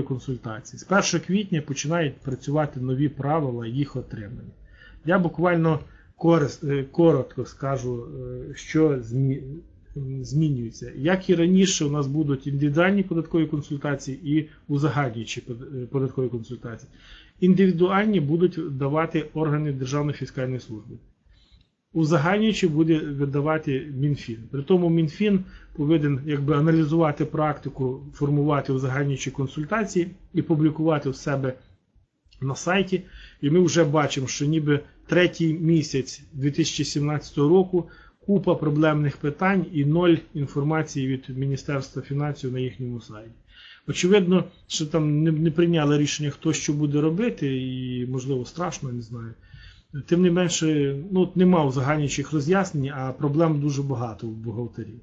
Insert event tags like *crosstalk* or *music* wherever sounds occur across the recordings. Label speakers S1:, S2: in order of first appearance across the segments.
S1: консультації. З 1 квітня починають працювати нові правила їх отримання. Я буквально е, коротко скажу, е, що змінюється. Як і раніше, у нас будуть індивідуальні податкові консультації і узагальнюючі е, податкові консультації. Індивідуальні будуть давати органи Державної фіскальної служби. Узагальнюючи буде видавати МінФін. При тому МінФін повинен якби аналізувати практику, формувати узагальнюючі консультації і публікувати в себе на сайті. І ми вже бачимо, що ніби третій місяць 2017 року купа проблемних питань і ноль інформації від Міністерства фінансів на їхньому сайті. Очевидно, що там не, прийняли рішення, хто що буде робити, і можливо страшно, не знаю. Тим не менше, ну, нема узагальнюючих роз'яснень, а проблем дуже багато у бухгалтерів.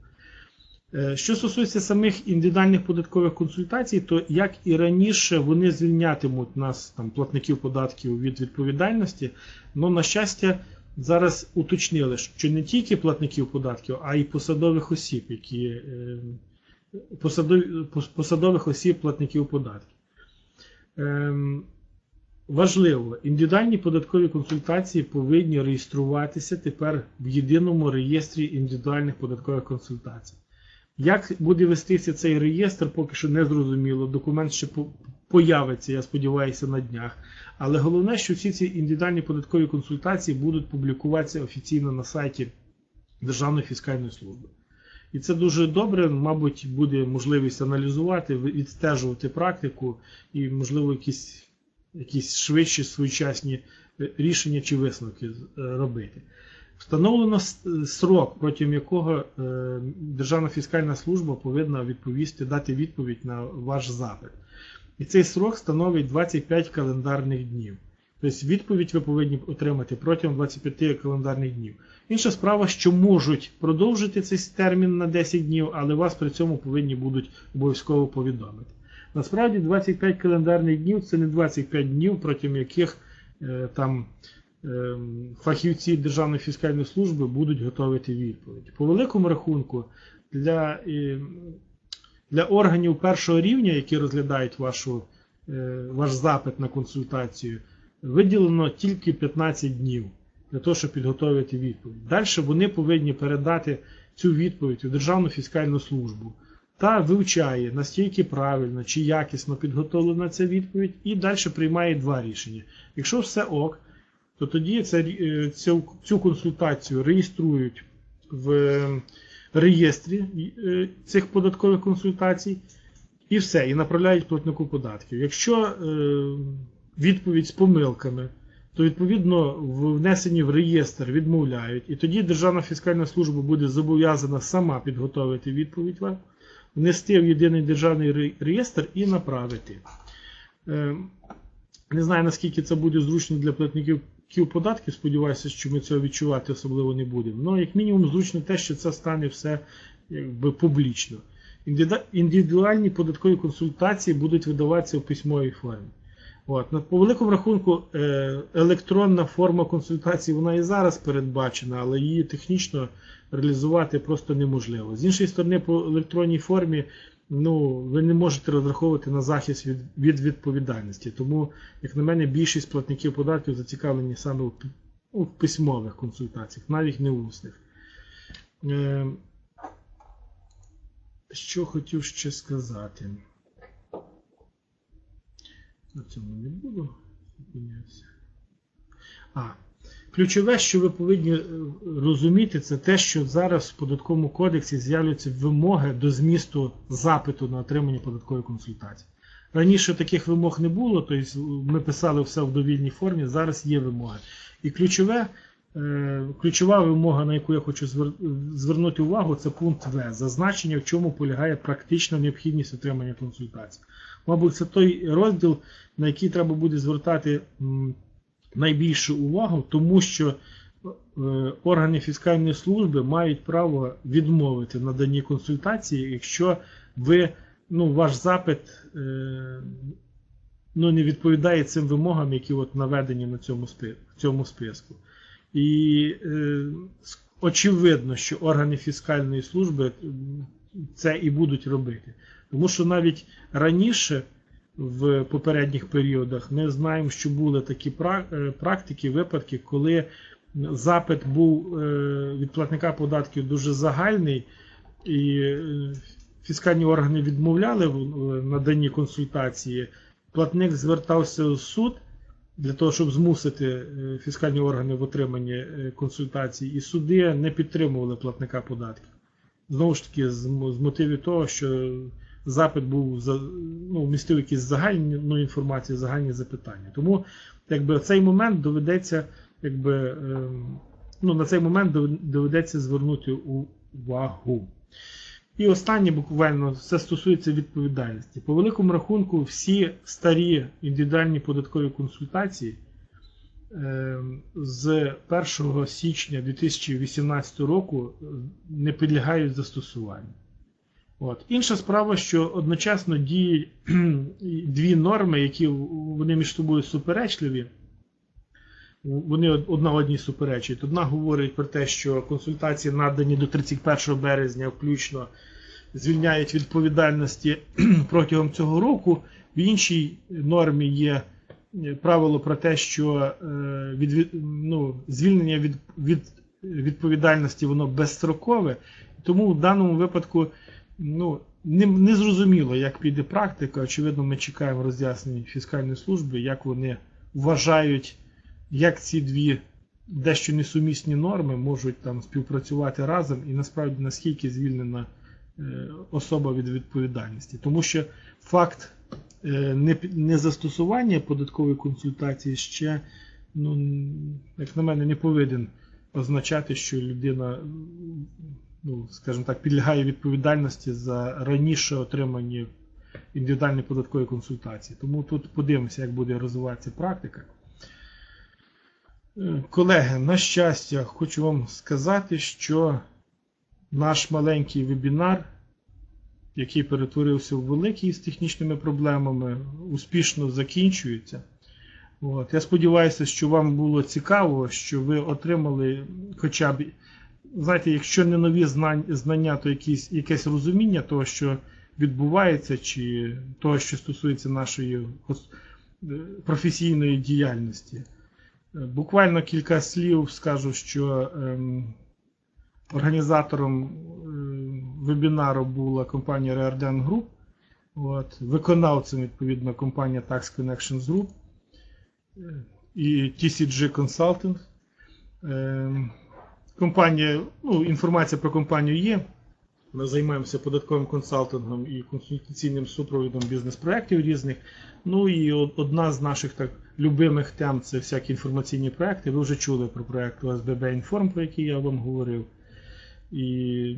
S1: Е, Що стосується самих індивідуальних податкових консультацій, то як і раніше вони звільнятимуть нас, там, платників податків від відповідальності. але, на щастя, зараз уточнили, що не тільки платників податків, а й посадових осіб, які е, посадових осіб платників податків. Важливо, індивідуальні податкові консультації повинні реєструватися тепер в єдиному реєстрі індивідуальних податкових консультацій. Як буде вестися цей реєстр, поки що не зрозуміло. Документ ще появиться, я сподіваюся, на днях. Але головне, що всі ці індивідуальні податкові консультації будуть публікуватися офіційно на сайті Державної фіскальної служби. І це дуже добре, мабуть, буде можливість аналізувати, відстежувати практику і, можливо, якісь, якісь швидші своєчасні е, рішення чи висновки е, робити. Встановлено срок, протягом якого е, Державна фіскальна служба повинна відповісти, дати відповідь на ваш запит. І цей срок становить 25 календарних днів. Тобто відповідь ви повинні отримати протягом 25 календарних днів. Інша справа, що можуть продовжити цей термін на 10 днів, але вас при цьому повинні будуть обов'язково повідомити. Насправді 25 календарних днів це не 25 днів, протягом яких е, там е, фахівці Державної фіскальної служби будуть готувати відповідь. По великому рахунку, для, е, для органів першого рівня, які розглядають вашу, ваш запит на консультацію, виділено тільки 15 днів для того, щоб підготовити відповідь. Далі вони повинні передати цю відповідь у Державну фіскальну службу та вивчає, настільки правильно чи якісно підготовлена ця відповідь, і далі приймає два рішення. Якщо все ок, то тоді е, цю, цю консультацію реєструють в е, реєстрі е, цих податкових консультацій, і все, і направляють платнику податків. Якщо е, відповідь з помилками, то відповідно в внесенні в реєстр відмовляють, і тоді Державна фіскальна служба буде зобов'язана сама підготовити відповідь вам, внести в єдиний державний реєстр і направити. Е, Не знаю, наскільки це буде зручно для платників податків, сподіваюся, що ми цього відчувати особливо не будемо. Але як мінімум, зручно те, що це стане все якби, публічно. Індивідуальні податкові консультації будуть видаватися в письмовій формі. От. на- По великому рахунку, е, електронна форма консультації вона і зараз передбачена, але її технічно реалізувати просто неможливо. З іншої сторони, по електронній формі ну, ви не можете розраховувати на захист від, від відповідальності. Тому, як на мене, більшість платників податків зацікавлені саме пи- у письмових консультаціях, навіть не усних. Е, що хотів ще сказати? На цьому не буду зупинятися. А, ключове, що ви повинні е, розуміти, це те, що зараз в податковому кодексі з'являються вимоги до змісту запиту на отримання податкової консультації. Раніше таких вимог не було, тобто ми писали все в довільній формі, зараз є вимоги. І ключове, ключова вимога, на яку я хочу звернути увагу, це пункт В. Зазначення, в чому полягає практична необхідність отримання консультації. Мабуть, це той розділ, на який треба буде звертати найбільшу увагу, тому що е, органи фіскальної служби мають право відмовити в наданні консультації, якщо ви, ну, ваш запит е, ну, не відповідає цим вимогам, які от наведені на в цьому списку. І е, очевидно, що органи фіскальної служби це і будуть робити. Тому що навіть раніше в попередніх періодах. Ми знаємо, що були такі е, практики, випадки, коли запит був е, від платника податків дуже загальний, і фіскальні органи відмовляли в наданні консультації. Платник звертався в суд для того, щоб змусити е, фіскальні органи в отриманні е, консультацій, і суди не підтримували платника податків. Знову ж таки, з, мотивів того, що запит був ну, містив якісь загальні ну, інформації, загальні запитання. Тому якби, цей момент доведеться, якби, ем, ну, на цей момент доведеться звернути увагу. І останнє буквально це стосується відповідальності. По великому рахунку, всі старі індивідуальні податкові консультації е, з 1 січня 2018 року е, не підлягають застосуванню. От. Інша справа, що одночасно діють *clears throat* дві норми, які вони між собою суперечливі. Вони одна одній суперечать. Одна говорить про те, що консультації надані до 31 березня включно звільняють відповідальності *clears throat* протягом цього року. В іншій нормі є е, правило про те, що е, від, ну, звільнення від, від відповідальності воно безстрокове. Тому в даному випадку ну, не, не зрозуміло, як піде практика. Очевидно, ми чекаємо роз'яснень фіскальної служби, як вони вважають, як ці дві дещо несумісні норми можуть там співпрацювати разом, і насправді наскільки звільнена е, особа від відповідальності. Тому що факт е, не- незастосування податкової консультації ще, ну, як на мене, не повинен означати, що людина, ну, скажімо так, підлягає відповідальності за раніше отримані індивідуальні податкові консультації. Тому тут подивимося, як буде розвиватися практика. Колеги, на щастя, хочу вам сказати, що наш маленький вебінар, який перетворився в великий з технічними проблемами, успішно закінчується. От. Я сподіваюся, що вам було цікаво, що ви отримали хоча б, знаєте, якщо не нові знання, то якісь, якесь розуміння того, що відбувається, чи того, що стосується нашої е, професійної діяльності. Буквально кілька слів скажу, що ем, організатором е, вебінару була компанія Rearden Group, от, виконавцем, відповідно, компанія Tax Connections Group е, і TCG Consulting. Ем, компанія, ну, інформація про компанію є. Ми займаємося податковим консалтингом і консультаційним супровідом бізнес-проєктів різних. Ну і одна з наших так любимих тем це всякі інформаційні проекти. Ви вже чули про проект ОСББ Інформ, про який я вам говорив. І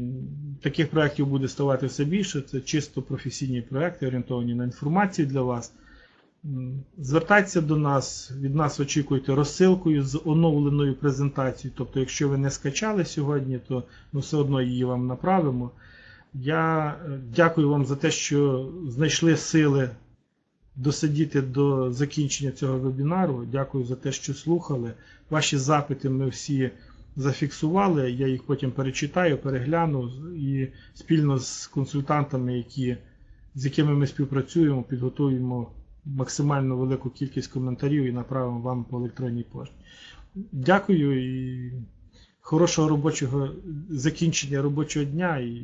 S1: таких проєктів буде ставати все більше. Це чисто професійні проекти, орієнтовані на інформацію для вас. Звертайтеся до нас, від нас очікуйте розсилкою з оновленою презентацією. Тобто, якщо ви не скачали сьогодні, то ми все одно її вам направимо. Я е, дякую вам за те, що знайшли сили досидіти до закінчення цього вебінару. Дякую за те, що слухали. Ваші запити ми всі зафіксували. Я їх потім перечитаю, перегляну і спільно з консультантами, які, з якими ми співпрацюємо, підготуємо максимально велику кількість коментарів і направимо вам по електронній пошті. Дякую і хорошого робочого закінчення робочого дня. І